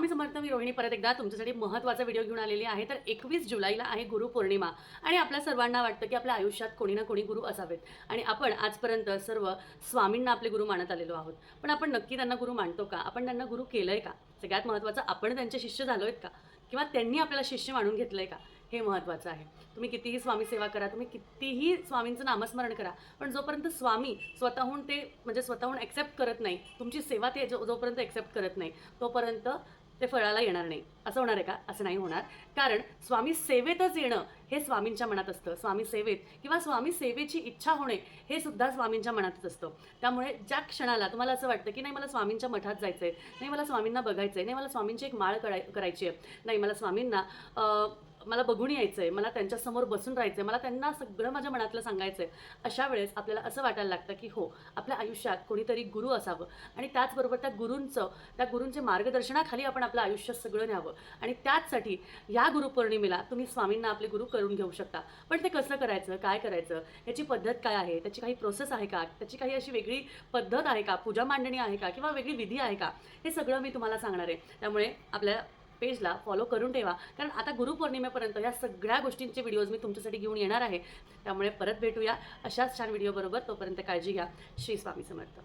स्वामी समर्थ मी रोहिणी परत एकदा तुमच्यासाठी महत्त्वाचा व्हिडिओ घेऊन आलेली आहे. तर एकवीस जुलैला आहे गुरुपौर्णिमा आणि आपल्या सर्वांना वाटतं की आपल्या आयुष्यात कोणी ना कोणी गुरु असावेत. आणि आपण आजपर्यंत सर्व स्वामींना आपले गुरु मानत आलेलो आहोत. पण आपण नक्की त्यांना गुरु मानतो का? आपण त्यांना गुरु केलं आहे का? सगळ्यात महत्त्वाचं आपण त्यांचे शिष्य झालो आहेत का? किंवा त्यांनी आपल्याला शिष्य मानून घेतलं आहे का? हे महत्त्वाचं आहे. तुम्ही कितीही स्वामी सेवा करा तुम्ही कितीही स्वामींचं नामस्मरण करा पण जोपर्यंत स्वामी स्वतःहून ते म्हणजे स्वतःहून ॲक्सेप्ट करत नाही तुमची सेवा ते जो जोपर्यंत ॲक्सेप्ट करत नाही तोपर्यंत ते फळाला येणार नाही. असं होणार आहे का? असं नाही होणार. कारण स्वामी सेवेतच येणं हे स्वामींच्या मनात असतं. स्वामी सेवेत किंवा स्वामी सेवेची इच्छा होणे हे सुद्धा स्वामींच्या मनातच असतं. त्यामुळे ज्या क्षणाला तुम्हाला असं वाटतं की नाही मला स्वामींच्या मठात जायचं आहे नाही मला स्वामींना बघायचं आहे नाही मला स्वामींची एक माळ कराय करायची आहे नाही मला स्वामींना मला बघून यायचं आहे मला त्यांच्यासमोर बसून राहायचं आहे मला त्यांना सगळं माझ्या मनातलं सांगायचं आहे अशा वेळेस आपल्याला असं वाटायला लागतं की हो आपल्या आयुष्यात कोणीतरी गुरु असावं आणि त्याचबरोबर त्या गुरूंचं त्या गुरूंच्या मार्गदर्शनाखाली आपण आपलं आयुष्य सगळं न्यावं आणि त्याचसाठी या गुरुपौर्णिमेला तुम्ही स्वामींना आपले गुरु करून घेऊ शकता. पण ते कसं करायचं काय करायचं याची पद्धत काय आहे त्याची काही प्रोसेस आहे का त्याची काही अशी वेगळी पद्धत आहे का पूजा मांडणी आहे का किंवा वेगळी विधी आहे का हे सगळं मी तुम्हाला सांगणार आहे. त्यामुळे आपल्या पेजला फॉलो करून ठेवा. कारण आता गुरुपौर्णिमेपर्यंत या सगळ्या गोष्टींचे व्हिडिओज मी तुमच्यासाठी घेऊन येणार आहे. त्यामुळे परत भेटूया. अशाच छान व्हिडिओबरोबर तोपर्यंत काळजी घ्या. श्री स्वामी समर्थ.